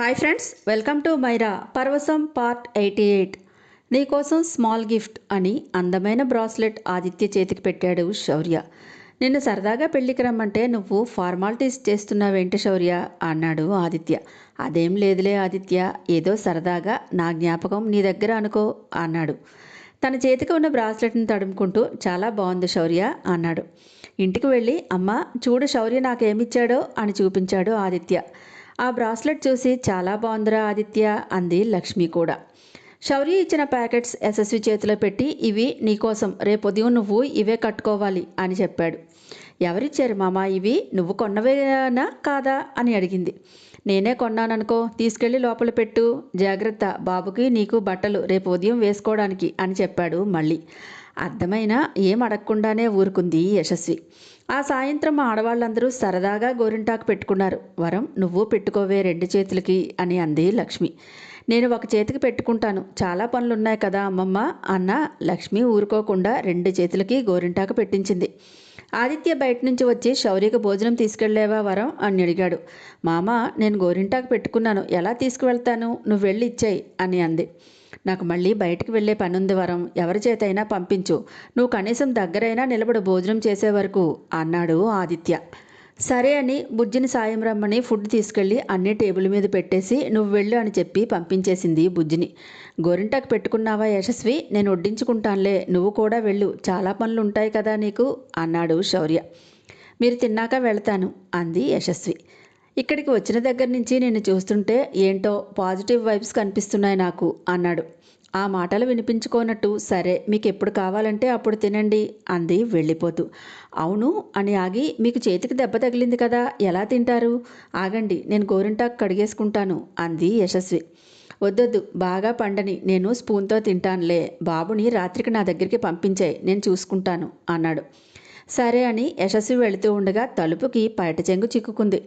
Hi friends welcome to మైరా పర్వసం part eighty eight నీకోసం స్మాల్ గిఫ్ట్ అని అందమైన బ్రాస్లెట్ ఆదిత్య చేతికి పెట్టాడు శౌర్య. నిన్ను సరదాగా పెళ్ళికి రమ్మంటే నువ్వు ఫార్మాలిటీస్ చేస్తున్నావేంటి శౌర్య? అన్నాడు ఆదిత్య. అదేం లేదులే ఆదిత్య ఏదో సరదాగా నా జ్ఞాపకం నీ దగ్గర అనుకో అన్నాడు. తన చేతికి ఉన్న బ్రాస్లెట్ని తడుముకుంటూ చాలా బాగుంది శౌర్య అన్నాడు. ఇంటికి వెళ్ళి అమ్మ చూడు శౌర్య నాకేమిచ్చాడో అని చూపించాడు ఆదిత్య. ఆ బ్రాస్లెట్ చూసి చాలా బాగుందిరా ఆదిత్య అంది లక్ష్మి కూడా. శౌర్య ఇచ్చిన ప్యాకెట్స్ యశస్వి చేతిలో పెట్టి ఇవి నీకోసం రేపు ఉదయం నువ్వు ఇవే కట్టుకోవాలి అని చెప్పాడు. ఎవరిచ్చారు మామ ఇవి? నువ్వు కొన్నవేనా కాదా? అని అడిగింది. నేనే కొన్నాననుకో తీసుకెళ్ళి లోపల పెట్టు. జాగ్రత్త బాబుకి నీకు బట్టలు రేపు ఉదయం వేసుకోవడానికి అని చెప్పాడు మళ్ళీ. అర్థమైనా ఏం అడగకుండానే ఊరుకుంది యశస్వి. ఆ సాయంత్రం ఆడవాళ్ళందరూ సరదాగా గోరింటాకు పెట్టుకున్నారు. వరం నువ్వు పెట్టుకోవే రెండు చేతులకి అని అంది లక్ష్మి. నేను ఒక చేతికి పెట్టుకుంటాను. చాలా పనులున్నాయి కదా అమ్మమ్మ అన్న లక్ష్మి ఊరుకోకుండా రెండు చేతులకి గోరింటాకు పెట్టించింది. ఆదిత్య బయట నుంచి వచ్చి శౌర్యకు భోజనం తీసుకెళ్ళేవా వరం? అని అడిగాడు. మామ నేను గోరింటాకు పెట్టుకున్నాను. ఎలా తీసుకువెళ్తాను? నువ్వు వెళ్ళి ఇచ్చాయి అని అంది. నాకు మళ్ళీ బయటికి వెళ్ళే పనుంది వరం. ఎవరి చేతైనా పంపించు. నువ్వు కనీసం దగ్గరైనా నిలబడు భోజనం చేసే వరకు అన్నాడు ఆదిత్య. సరే అని బుజ్జిని సాయం రమ్మని ఫుడ్ తీసుకెళ్ళి అన్ని టేబుల్ మీద పెట్టేసి నువ్వు వెళ్ళు అని చెప్పి పంపించేసింది బుజ్జిని. గోరింటాకు పెట్టుకున్నావా యశస్వి? నేను వడ్డించుకుంటానులే. నువ్వు కూడా వెళ్ళు. చాలా పనులు ఉంటాయి కదా నీకు? అన్నాడు శౌర్య. మీరు తిన్నాక వెళ్తాను అంది యశస్వి. ఇక్కడికి వచ్చిన దగ్గర నుంచి నేను చూస్తుంటే ఏంటో పాజిటివ్ వైబ్స్ కనిపిస్తున్నాయి నాకు అన్నాడు. ఆ మాటలు వినిపించుకోనట్టు సరే మీకు ఎప్పుడు కావాలంటే అప్పుడు తినండి అంది వెళ్ళిపోతూ. అవును అని ఆగి మీకు చేతికి దెబ్బ తగిలింది కదా ఎలా తింటారు? ఆగండి నేను గోరింటాకు కడిగేసుకుంటాను అంది యశస్వి. వద్దొద్దు బాగా పండని నేను స్పూన్తో తింటానులే బాబుని రాత్రికి నా దగ్గరికి పంపించాయి నేను చూసుకుంటాను అన్నాడు. సరే అని యశస్వి వెళుతూ ఉండగా తలుపుకి పైట చెంగు చిక్కుకుంది.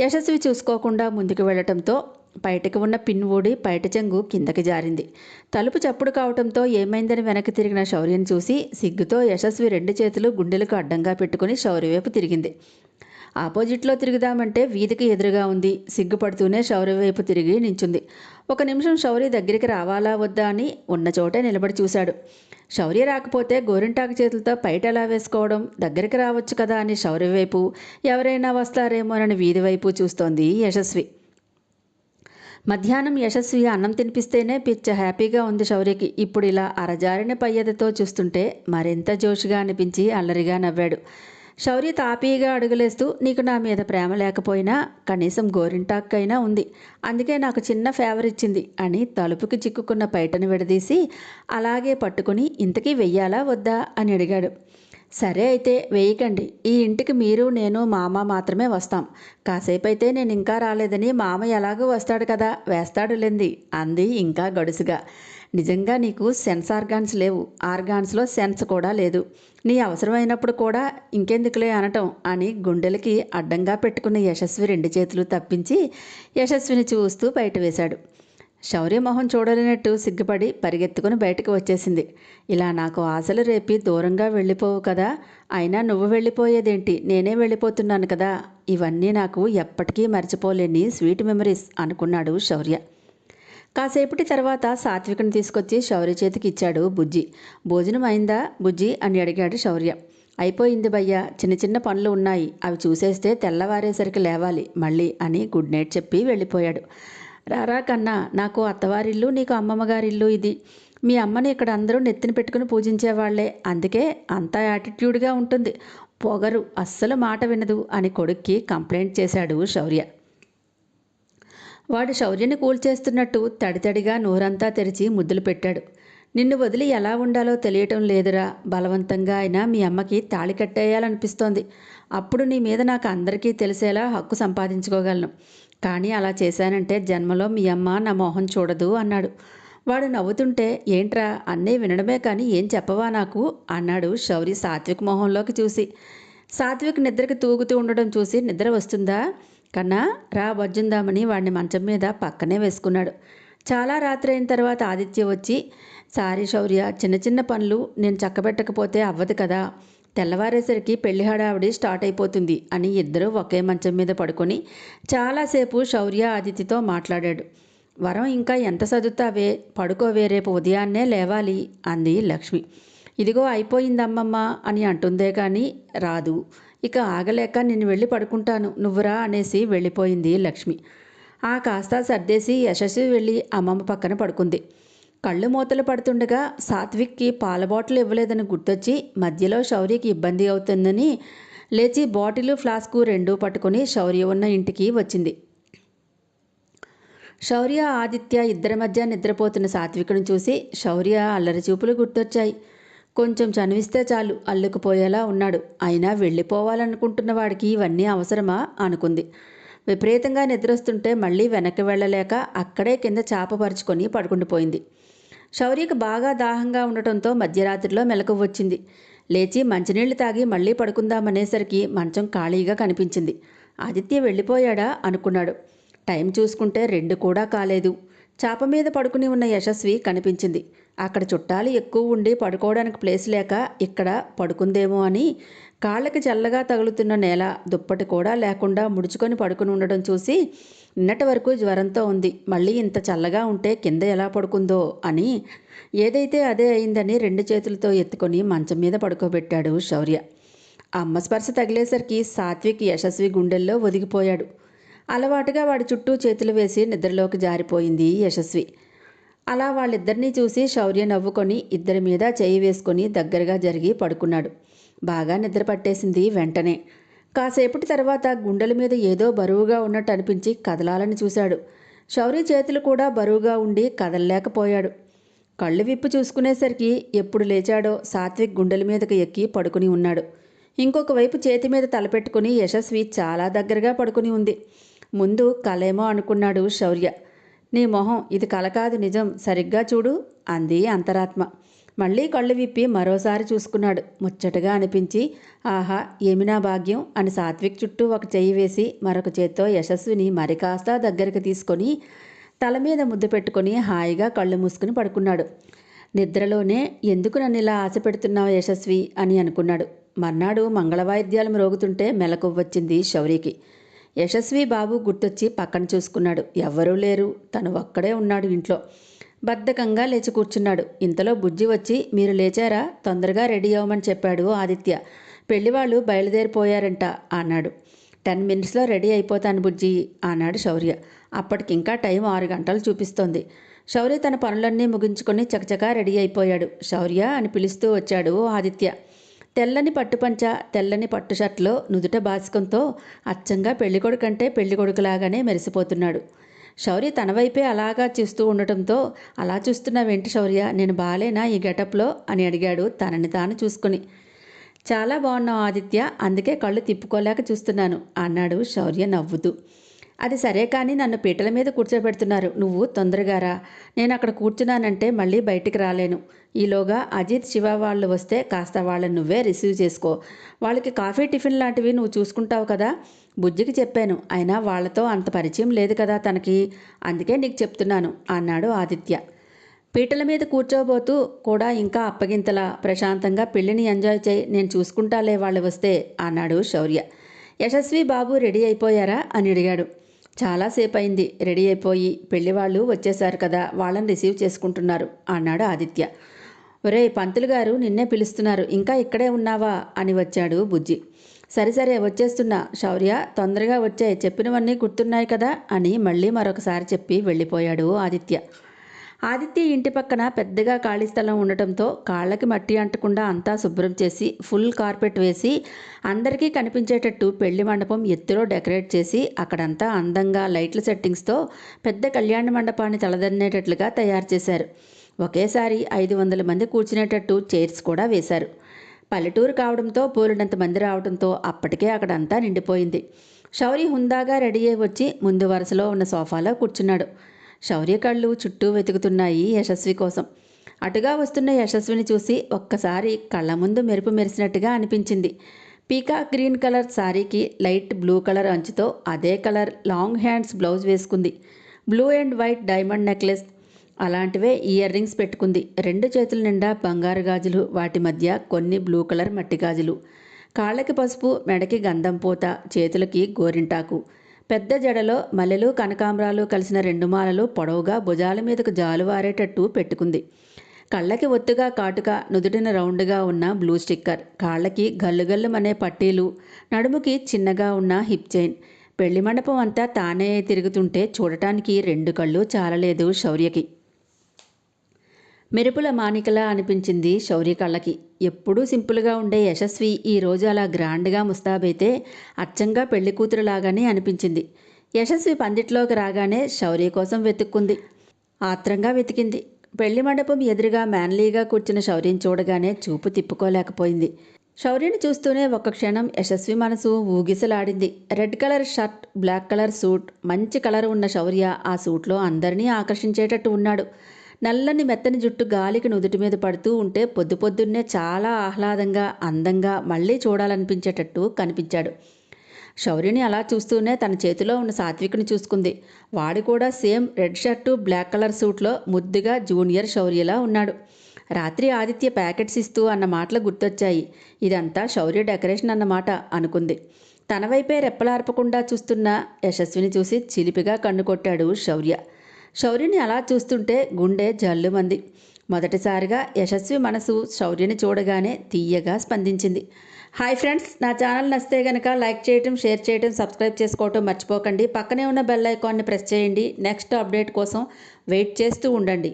యశస్వి చూసుకోకుండా ముందుకు వెళ్ళటంతో బయటకు ఉన్న పిన్ ఊడి బయట చెంగు కిందకి జారింది. తలుపు చప్పుడు కావటంతో ఏమైందని వెనక్కి తిరిగిన శౌర్యని చూసి సిగ్గుతో యశస్వి రెండు చేతులు గుండెలకు అడ్డంగా పెట్టుకుని శౌర్య వైపు తిరిగింది. ఆపోజిట్లో తిరుగుదామంటే వీధికి ఎదురుగా ఉంది. సిగ్గుపడుతూనే శౌర్య వైపు తిరిగి నించుంది. ఒక నిమిషం శౌర్య దగ్గరికి రావాలా వద్దా అని ఉన్న చోటే నిలబడి చూశాడు. శౌర్య రాకపోతే గోరింటాకు చేతులతో పైట ఎలా వేసుకోవడం దగ్గరికి రావచ్చు కదా అని శౌర్య వైపు ఎవరైనా వస్తారేమోనని వీధి వైపు చూస్తోంది యశస్వి. మధ్యాహ్నం యశస్వి అన్నం తినిపిస్తేనే పిచ్చ హ్యాపీగా ఉంది శౌర్యకి ఇప్పుడు ఇలా అరజారిన పయ్యదతో చూస్తుంటే మరింత జోషిగా అనిపించి అల్లరిగా నవ్వాడు. శౌర్య తాపీగా అడుగులేస్తూ నీకు నా మీద ప్రేమ లేకపోయినా కనీసం గోరింటాక్కైనా ఉంది. అందుకే నాకు చిన్న ఫేవర్ ఇచ్చింది అని తలుపుకి చిక్కుకున్న పైటను విడదీసి అలాగే పట్టుకుని ఇంతకీ వెయ్యాలా వద్దా అని అడిగాడు. సరే అయితే వేయకండి. ఈ ఇంటికి మీరు నేను మామ మాత్రమే వస్తాం. కాసేపు అయితే నేను ఇంకా రాలేదని మామ ఎలాగో వస్తాడు కదా వేస్తాడులేంది అంది ఇంకా గడుసుగా. నిజంగా నీకు సెన్స్ ఆర్గాన్స్ లేవు. ఆర్గాన్స్లో సెన్స్ కూడా లేదు. నీ అవసరమైనప్పుడు కూడా ఇంకెందుకులే అనటం అని గుండెలకి అడ్డంగా పెట్టుకున్న యశస్వి రెండు చేతులు తప్పించి యశస్విని చూస్తూ బయట వేశాడు. శౌర్యమోహం చూడలేనట్టు సిగ్గుపడి పరిగెత్తుకుని బయటకు వచ్చేసింది. ఇలా నాకు ఆశలు రేపి దూరంగా వెళ్ళిపోవు కదా. అయినా నువ్వు వెళ్ళిపోయేదేంటి? నేనే వెళ్ళిపోతున్నాను కదా. ఇవన్నీ నాకు ఎప్పటికీ మర్చిపోలేని స్వీట్ మెమరీస్ అనుకున్నాడు శౌర్య. కాసేపటి తర్వాత సాత్వికను తీసుకొచ్చి శౌర్య చేతికి ఇచ్చాడు బుజ్జి. భోజనం అయిందా? బుజ్జి అని అడిగాడు శౌర్య. అయిపోయింది భయ్య చిన్న చిన్న పనులు ఉన్నాయి. అవి చూసేస్తే తెల్లవారేసరికి లేవాలి మళ్ళీ అని గుడ్ నైట్ చెప్పి వెళ్ళిపోయాడు. రారా కన్నా నాకు అత్తవారిల్లు నీకు అమ్మమ్మగారిల్లు ఇది. మీ అమ్మని ఇక్కడ అందరూ నెత్తిన పెట్టుకుని పూజించేవాళ్ళే. అందుకే అంత యాటిట్యూడ్గా ఉంటుంది. పొగరు అస్సలు మాట వినదు అని కొడుక్కి కంప్లైంట్ చేశాడు శౌర్య. వాడు శౌర్యని కూల్చేస్తున్నట్టు తడితడిగా నోరంతా తెరిచి ముద్దులు పెట్టాడు. నిన్ను వదిలి ఎలా ఉండాలో తెలియటం లేదురా. బలవంతంగా అయినా మీ అమ్మకి తాళి కట్టేయాలనిపిస్తోంది. అప్పుడు నీ మీద నాకు అందరికీ తెలిసేలా హక్కు సంపాదించుకోగలను. కానీ అలా చేశానంటే జన్మలో మీ అమ్మ నా మొహం చూడదు అన్నాడు. వాడు నవ్వుతుంటే ఏంట్రా అన్నీ వినడమే కానీ ఏం చెప్పవా నాకు? అన్నాడు శౌరి సాత్విక్ మొహంలోకి చూసి. సాత్విక్ నిద్రకి తూగుతూ ఉండడం చూసి నిద్ర వస్తుందా? కన్నా రా వజ్జుందామని వాడిని మంచం మీద పక్కనే వేసుకున్నాడు. చాలా రాత్రి అయిన తర్వాత ఆదిత్య వచ్చి సారీ శౌర్య చిన్న చిన్న పనులు నేను చక్కబెట్టకపోతే అవ్వదు కదా. తెల్లవారేసరికి పెళ్ళి హడావిడి స్టార్ట్ అయిపోతుంది అని ఇద్దరూ ఒకే మంచం మీద పడుకొని చాలాసేపు శౌర్య ఆదిత్యతో మాట్లాడాడు. వరం ఇంకా ఎంత చదువుతావే పడుకోవే రేపు ఉదయాన్నే లేవాలి అంది లక్ష్మి. ఇదిగో అయిపోయిందమ్మమ్మ అని అంటుందే కానీ రాదు. ఇక ఆగలేక నిన్ను వెళ్ళి పడుకుంటాను. నువ్వురా అనేసి వెళ్ళిపోయింది లక్ష్మి. ఆ కాస్త సర్దేసి యశస్వి వెళ్ళి అమ్మమ్మ పక్కన పడుకుంది. కళ్ళు మూతలు పడుతుండగా సాత్విక్కి పాల బాటిల్ ఇవ్వలేదని గుర్తొచ్చి మధ్యలో శౌర్యకి ఇబ్బంది అవుతుందని లేచి బాటిల్ ఫ్లాస్కు రెండూ పట్టుకొని శౌర్య ఉన్న ఇంటికి వచ్చింది. శౌర్య ఆదిత్య ఇద్దరి మధ్య నిద్రపోతున్న సాత్వికుని చూసి శౌర్య అల్లరి చూపులు గుర్తొచ్చాయి. కొంచెం చనివిస్తే చాలు అల్లుకుపోయేలా ఉన్నాడు. అయినా వెళ్ళిపోవాలనుకుంటున్న వాడికి ఇవన్నీ అవసరమా? అనుకుంది. విపరీతంగా నిద్రొస్తుంటే మళ్ళీ వెనక్కి వెళ్ళలేక అక్కడే కింద చాపపరుచుకొని పడుకుండిపోయింది. శౌర్యకు బాగా దాహంగా ఉండటంతో మధ్యరాత్రిలో మెలకు వచ్చింది. లేచి మంచినీళ్ళు తాగి మళ్ళీ పడుకుందామనేసరికి మంచం ఖాళీగా కనిపించింది. ఆదిత్య వెళ్ళిపోయాడా? అనుకున్నాడు. టైం చూసుకుంటే రెండు కూడా కాలేదు. చాప మీద పడుకుని ఉన్న యశస్వి కనిపించింది. అక్కడ చుట్టాలు ఎక్కువ ఉండి పడుకోవడానికి ప్లేస్ లేక ఇక్కడ పడుకుందేమో అని కాళ్ళకి చల్లగా తగులుతున్న నేల దుప్పటి కూడా లేకుండా ముడుచుకొని పడుకుని ఉండడం చూసి నిన్నటి వరకు జ్వరంతో ఉంది. మళ్ళీ ఇంత చల్లగా ఉంటే కింద ఎలా పడుకుందో అని ఏదైతే అదే అయిందని రెండు చేతులతో ఎత్తుకొని మంచం మీద పడుకోబెట్టాడు శౌర్య. అమ్మ స్పర్శ తగిలేసరికి సాత్విక్ యశస్వి గుండెల్లో ఒదిగిపోయాడు. అలవాటుగా వాడి చుట్టూ చేతులు వేసి నిద్రలోకి జారిపోయింది యశస్వి. అలా వాళ్ళిద్దరినీ చూసి శౌర్య నవ్వుకొని ఇద్దరి మీద చేయి వేసుకొని దగ్గరగా జరిగి పడుకున్నాడు. బాగా నిద్ర పట్టేసింది వెంటనే. కాసేపటి తర్వాత గుండెల మీద ఏదో బరువుగా ఉన్నట్టు అనిపించి కదలాలని చూశాడు. శౌర్య చేతులు కూడా బరువుగా ఉండి కదలలేకపోయాడు. కళ్ళు విప్పు చూసుకునేసరికి ఎప్పుడు లేచాడో సాత్విక్ గుండెల మీదకి ఎక్కి పడుకుని ఉన్నాడు. ఇంకొక వైపు చేతి మీద తలపెట్టుకుని యశస్వి చాలా దగ్గరగా పడుకుని ఉంది. ముందు కలేమో అనుకున్నాడు శౌర్య. నీ మొహం ఇది కల కాదు నిజం సరిగ్గా చూడు అంది అంతరాత్మ. మళ్ళీ కళ్ళు విప్పి మరోసారి చూసుకున్నాడు. ముచ్చటగా అనిపించి ఆహా ఏమినా భాగ్యం అని సాత్విక్ చుట్టూ ఒక చెయ్యి వేసి మరొక చేత్తో యశస్విని మరి కాస్త దగ్గరికి తీసుకొని తల మీద ముద్దు పెట్టుకొని హాయిగా కళ్ళు మూసుకుని పడుకున్నాడు. నిద్రలోనే ఎందుకు నన్ను ఇలా ఆశ పెడుతున్నావు యశస్వి అని అనుకున్నాడు. మర్నాడు మంగళవాయిద్యాలు మ్రోగుతుంటే మెలకువ వచ్చింది శౌరికి యశస్వి బాబు గుర్తొచ్చి పక్కన చూసుకున్నాడు. ఎవ్వరూ లేరు. తను ఒక్కడే ఉన్నాడు ఇంట్లో. బద్ధకంగా లేచి కూర్చున్నాడు. ఇంతలో బుజ్జి వచ్చి మీరు లేచారా? తొందరగా రెడీ అవ్వమని చెప్పాడు ఆదిత్య. పెళ్ళివాళ్ళు బయలుదేరిపోయారంట అన్నాడు. టెన్ మినిట్స్లో రెడీ అయిపోతాను బుజ్జి అన్నాడు శౌర్య. అప్పటికింకా టైం ఆరు గంటలు చూపిస్తోంది. శౌర్య తన పనులన్నీ ముగించుకొని చకచకా రెడీ అయిపోయాడు. శౌర్య అని పిలుస్తూ వచ్చాడు ఆదిత్య. తెల్లని పట్టుపంచ తెల్లని పట్టు షర్ట్లో నుదుట బాసికంతో అచ్చంగా పెళ్ళికొడుకంటే పెళ్ళికొడుకులాగానే మెరిసిపోతున్నాడు. శౌర్య తన వైపే అలాగా చూస్తూ ఉండటంతో అలా చూస్తున్నావేంటి శౌర్య? నేను బాలేనా ఈ గెటప్లో? అని అడిగాడు తనని తాను చూసుకుని. చాలా బాగున్నావు ఆదిత్య అందుకే కళ్ళు తిప్పుకోలేక చూస్తున్నాను అన్నాడు శౌర్య నవ్వుతూ. అది సరే కానీ నన్ను పీటల మీద కూర్చోబెడుతున్నారు. నువ్వు తొందరగా రా నేను అక్కడ కూర్చున్నానంటే మళ్ళీ బయటికి రాలేను. ఈలోగా అజిత్ శివ వాళ్ళు వస్తే కాస్త వాళ్ళని నువ్వే రిసీవ్ చేసుకో. వాళ్ళకి కాఫీ టిఫిన్ లాంటివి నువ్వు చూసుకుంటావు కదా? బుజ్జికి చెప్పాను. అయినా వాళ్ళతో అంత పరిచయం లేదు కదా తనకి? అందుకే నీకు చెప్తున్నాను అన్నాడు ఆదిత్య. పీటల మీద కూర్చోబోతూ కూడా ఇంకా అప్పగింతలా ప్రశాంతంగా పెళ్ళిని ఎంజాయ్ చేయి నేను చూసుకుంటాలే వాళ్ళు వస్తే అన్నాడు శౌర్య. యశస్వి బాబు రెడీ అయిపోయారా? అని అడిగాడు. చాలాసేపు అయింది రెడీ అయిపోయి పెళ్ళివాళ్ళు వచ్చేశారు కదా వాళ్ళని రిసీవ్ చేసుకుంటున్నారు అన్నాడు ఆదిత్య. ఒరే పంతులు గారు నిన్నే పిలుస్తున్నారు ఇంకా ఇక్కడే ఉన్నావా అని వచ్చాడు బుజ్జి. సరే సరే వచ్చేస్తున్నా. శౌర్య తొందరగా వచ్చే చెప్పినవన్నీ గుర్తున్నాయి కదా అని మళ్ళీ మరొకసారి చెప్పి వెళ్ళిపోయాడు ఆదిత్య. ఆదిత్య ఇంటి పక్కన పెద్దగా ఖాళీ స్థలం ఉండటంతో కాళ్ళకి మట్టి అంటకుండా అంతా శుభ్రం చేసి ఫుల్ కార్పెట్ వేసి అందరికీ కనిపించేటట్టు పెళ్ళి మండపం ఎత్తులో డెకరేట్ చేసి అక్కడంతా అందంగా లైట్ల సెట్టింగ్స్తో పెద్ద కళ్యాణ మండపాన్ని తలదన్నేటట్లుగా తయారు చేశారు. ఒకేసారి ఐదు వందల మంది కూర్చునేటట్టు చైర్స్ కూడా వేశారు. పల్లెటూరు కావడంతో పోలినంత మంది రావడంతో అప్పటికే అక్కడంతా నిండిపోయింది. షౌరి హుందాగా రెడీ అయి వచ్చి ముందు వరుసలో ఉన్న సోఫాలో కూర్చున్నాడు. శౌర్య కళ్ళు చుట్టూ వెతుకుతున్నాయి యశస్వి కోసం. అటుగా వస్తున్న యశస్విని చూసి ఒక్కసారి కళ్ళ ముందు మెరుపు మెరిసినట్టుగా అనిపించింది. పీకా గ్రీన్ కలర్ శారీకి లైట్ బ్లూ కలర్ అంచుతో అదే కలర్ లాంగ్ హ్యాండ్స్ బ్లౌజ్ వేసుకుంది. Blue and white diamond necklace అలాంటివే ఇయర్ రింగ్స్ పెట్టుకుంది. రెండు చేతుల నిండా బంగారు గాజులు వాటి మధ్య కొన్ని బ్లూ కలర్ మట్టి గాజులు. కాళ్ళకి పసుపు మెడకి గంధం పూత చేతులకి గోరింటాకు. పెద్ద జడలో మల్లెలు కనకాంబరాలు కలిసిన రెండు మాలలు పొడవుగా భుజాల మీదకు జాలువారేటట్టు పెట్టుకుంది. కళ్ళకి ఒత్తుగా కాటుక నుదుటిన రౌండ్గా ఉన్న బ్లూ స్టిక్కర్ కాళ్ళకి గల్లుగల్లుమనే పట్టీలు నడుముకి చిన్నగా ఉన్న హిప్ చైన్. పెళ్ళి మండపం అంతా తానే తిరుగుతుంటే చూడటానికి రెండు కళ్ళు చాలలేదు శౌర్యకి. మెరుపుల మానికలా అనిపించింది శౌర్య కళ్ళకి. ఎప్పుడూ సింపుల్గా ఉండే యశస్వి ఈ రోజు అలా గ్రాండ్గా ముస్తాబైతే అచ్చంగా పెళ్ళి కూతురులాగానే అనిపించింది. యశస్వి పందిట్లోకి రాగానే శౌర్య కోసం వెతుక్కుంది. ఆత్రంగా వెతికింది. పెళ్ళి మండపం ఎదురుగా మ్యాన్లీగా కూర్చున్న శౌర్యం చూడగానే చూపు తిప్పుకోలేకపోయింది. శౌర్యని చూస్తూనే ఒక్క క్షణం యశస్వి మనసు ఊగిసలాడింది. Red colour shirt black colour suit మంచి కలర్ ఉన్న శౌర్య ఆ సూట్లో అందరినీ ఆకర్షించేటట్టు ఉన్నాడు. నల్లని మెత్తని జుట్టు గాలికి నుదుటి మీద పడుతూ ఉంటే పొద్దు పొద్దున్నే చాలా ఆహ్లాదంగా అందంగా మళ్ళీ చూడాలనిపించేటట్టు కనిపించాడు. శౌర్యని అలా చూస్తూనే తన చేతిలో ఉన్న సాత్విక్ని చూసుకుంది. వాడు కూడా same red shirt black colour సూట్లో ముద్దుగా జూనియర్ శౌర్యలా ఉన్నాడు. రాత్రి ఆదిత్య ప్యాకెట్స్ ఇస్తూ అన్న మాటలు గుర్తొచ్చాయి. ఇదంతా శౌర్య డెకరేషన్ అన్నమాట అనుకుంది. తన వైపే రెప్పలార్పకుండా చూస్తున్న యశస్విని చూసి చిలిపిగా కన్ను కొట్టాడు శౌర్య. శౌర్యని అలా చూస్తుంటే గుండె జల్లుమంది. మొదటిసారిగా యశస్వి మనసు శౌర్యని చూడగానే తీయగా స్పందించింది. హాయ్ ఫ్రెండ్స్ నా ఛానల్ నచ్చితే కనుక లైక్ చేయటం షేర్ చేయటం సబ్స్క్రైబ్ చేసుకోవటం మర్చిపోకండి. పక్కనే ఉన్న బెల్ ఐకాన్ని ప్రెస్ చేయండి. నెక్స్ట్ అప్డేట్ కోసం వెయిట్ చేస్తూ ఉండండి.